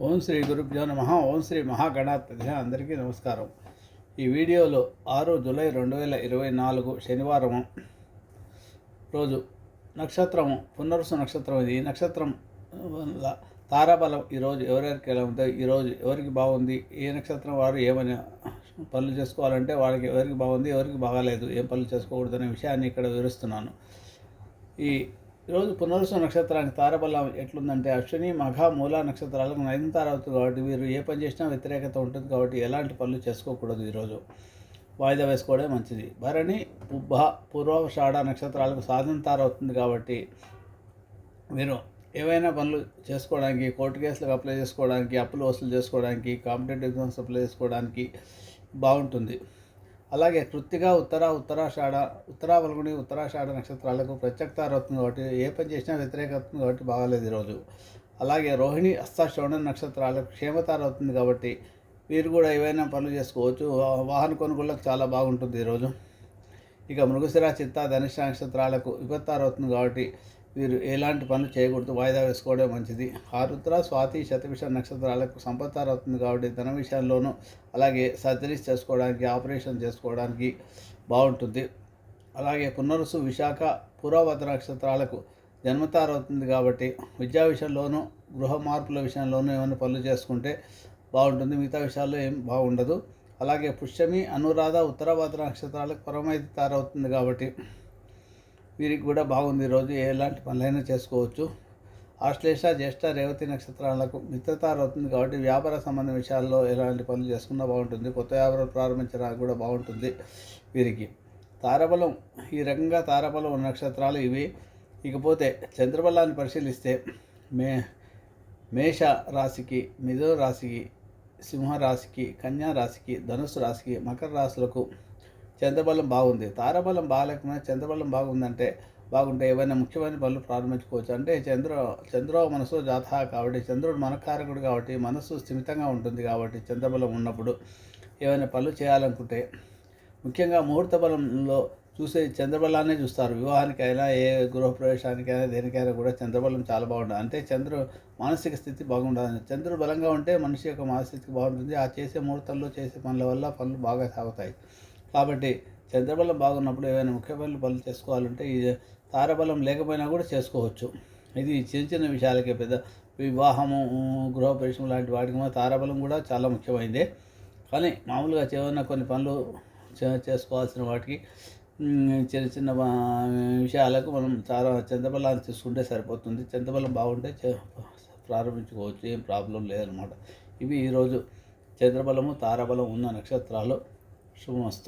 ఓం శ్రీ గురుభ్యో నమ. ఓం శ్రీ మహాగణాధిపతి అందరికీ నమస్కారం. ఈ వీడియోలో ఆరు జూలై రెండు వేల ఇరవై నాలుగు శనివారం రోజు నక్షత్రము పునరుసు నక్షత్రం ఇది. ఈ నక్షత్రం వల్ల తారాబలం ఈరోజు ఎవరెవరికి ఎలా ఉందో ఈరోజు ఎవరికి బాగుంది ఏ నక్షత్రం వారు ఏమని పనులు చేసుకోవాలంటే వాళ్ళకి ఎవరికి బాగుంది ఎవరికి బాగాలేదు ఏం పనులు చేసుకోకూడదు అనే విషయాన్ని ఇక్కడ వివరిస్తున్నాను. ఈ ఈరోజు పునరుసు నక్షత్రానికి తారబలం ఎట్లుందంటే అశ్విని మఘ మూల నక్షత్రాలకు నయనతార అవుతుంది కాబట్టి వీరు ఏ పని చేసినా వ్యతిరేకత ఉంటుంది కాబట్టి ఎలాంటి పనులు చేసుకోకూడదు ఈరోజు. వాయిదా వేసుకోవడం మంచిది. భరణి పుబ్బ పూర్వషాఢ నక్షత్రాలకు సాధనతార అవుతుంది కాబట్టి మీరు ఏవైనా పనులు చేసుకోవడానికి కోర్టు కేసులకు అప్లై చేసుకోవడానికి అప్పులు వసూలు చేసుకోవడానికి కాంపిటేటివ్ ఎగ్జామ్స్ అప్లై చేసుకోవడానికి బాగుంటుంది. అలాగే కృత్తిగా ఉత్తర ఉత్తరాషాఢ ఉత్తరా పలుగుని ఉత్తరాషాఢ నక్షత్రాలకు ప్రత్యక్త అవుతుంది కాబట్టి ఏ పని చేసినా వ్యతిరేకత అవుతుంది కాబట్టి బాగాలేదు ఈరోజు. అలాగే రోహిణి హస్త శ్రవణ నక్షత్రాలకు క్షేమతార అవుతుంది కాబట్టి మీరు కూడా ఏవైనా పనులు చేసుకోవచ్చు. వాహన కొనుగోళ్ళకు చాలా బాగుంటుంది ఈరోజు. ఇక మృగశిర చిత్త ధనుష నక్షత్రాలకు విపత్తారు అవుతుంది కాబట్టి వీరు ఎలాంటి పనులు చేయకూడదు వాయిదా వేసుకోవడం మంచిది. ఆరుద్ర స్వాతి శతవిష నక్షత్రాలకు సంపత్తారు అవుతుంది కాబట్టి ధన విషయాల్లోనూ అలాగే సర్జరీస్ చేసుకోవడానికి ఆపరేషన్ చేసుకోవడానికి బాగుంటుంది. అలాగే పునరుసు విశాఖ పూర్వభద్ర నక్షత్రాలకు జన్మతారు అవుతుంది కాబట్టి విద్యా విషయంలోనూ గృహ మార్పుల విషయంలోనూ ఏమైనా పనులు చేసుకుంటే బాగుంటుంది. మిగతా విషయాల్లో ఏం బాగుండదు. అలాగే పుష్యమి అనురాధ ఉత్తరభద్ర నక్షత్రాలకు పరమైతే తారవుతుంది కాబట్టి వీరికి కూడా బాగుంది ఈరోజు ఎలాంటి పనులైనా చేసుకోవచ్చు. ఆశ్లేష జ్యేష్ఠ రేవతి నక్షత్రాలకు మిత్రతారవుతుంది కాబట్టి వ్యాపార సంబంధ విషయాల్లో ఎలాంటి పనులు చేసుకున్నా బాగుంటుంది. కొత్త వ్యాపారం ప్రారంభించడానికి కూడా బాగుంటుంది వీరికి. తారబలం ఈ రకంగా తారబలం ఉన్న నక్షత్రాలు ఇవి. ఇకపోతే చంద్రబలాన్ని పరిశీలిస్తే మే మేష రాశికి మిథున రాశికి సింహ రాశికి కన్యా రాశికి ధనుసు రాశికి మకర రాశులకు చంద్రబలం బాగుంది. తారాబలం బాగాలేకపోయినా చంద్రబలం బాగుందంటే బాగుంటే ఏవైనా ముఖ్యమైన పనులు ప్రారంభించుకోవచ్చు. అంటే చంద్ర చంద్ర మనసు జాత కాబట్టి చంద్రుడు మనకారకుడు కాబట్టి మనస్సు స్థిమితంగా ఉంటుంది కాబట్టి చంద్రబలం ఉన్నప్పుడు ఏవైనా పనులు చేయాలనుకుంటే ముఖ్యంగా ముహూర్త బలంలో చూసే చంద్రబలాన్నే చూస్తారు. వివాహానికైనా ఏ గృహప్రవేశానికైనా దేనికైనా కూడా చంద్రబలం చాలా బాగుంటుంది. అంటే చంద్రు మానసిక స్థితి బాగుంటుంది చంద్రుడు బలంగా ఉంటే మనిషి యొక్క మానసిక స్థితి బాగుంటుంది. ఆ చేసే ముహూర్తంలో చేసే పనుల వల్ల పనులు బాగా సాగుతాయి. కాబట్టి చంద్రబలం బాగున్నప్పుడు ఏవైనా ముఖ్య పనులు పనులు చేసుకోవాలంటే ఈ తారబలం లేకపోయినా కూడా చేసుకోవచ్చు. ఇది చిన్న చిన్న విషయాలకే పెద్ద వివాహము గృహప్రవేశం లాంటి వాటికి తారాబలం కూడా చాలా ముఖ్యమైనదే కానీ మామూలుగా ఏమైనా కొన్ని పనులు చే- చేసుకోవాల్సిన వాటికి చిన్న చిన్న విషయాలకు మనం చాలా చింతబలాన్ని తీసుకుంటే సరిపోతుంది. చంద్రబలం బాగుంటే చే- ప్రారంభించుకోవచ్చు. ఏం ప్రాబ్లం లేదనమాట ఇవి ఈరోజు చంద్రబలము తారాబలం ఉన్న నక్షత్రాలు. শুভমাস্ত।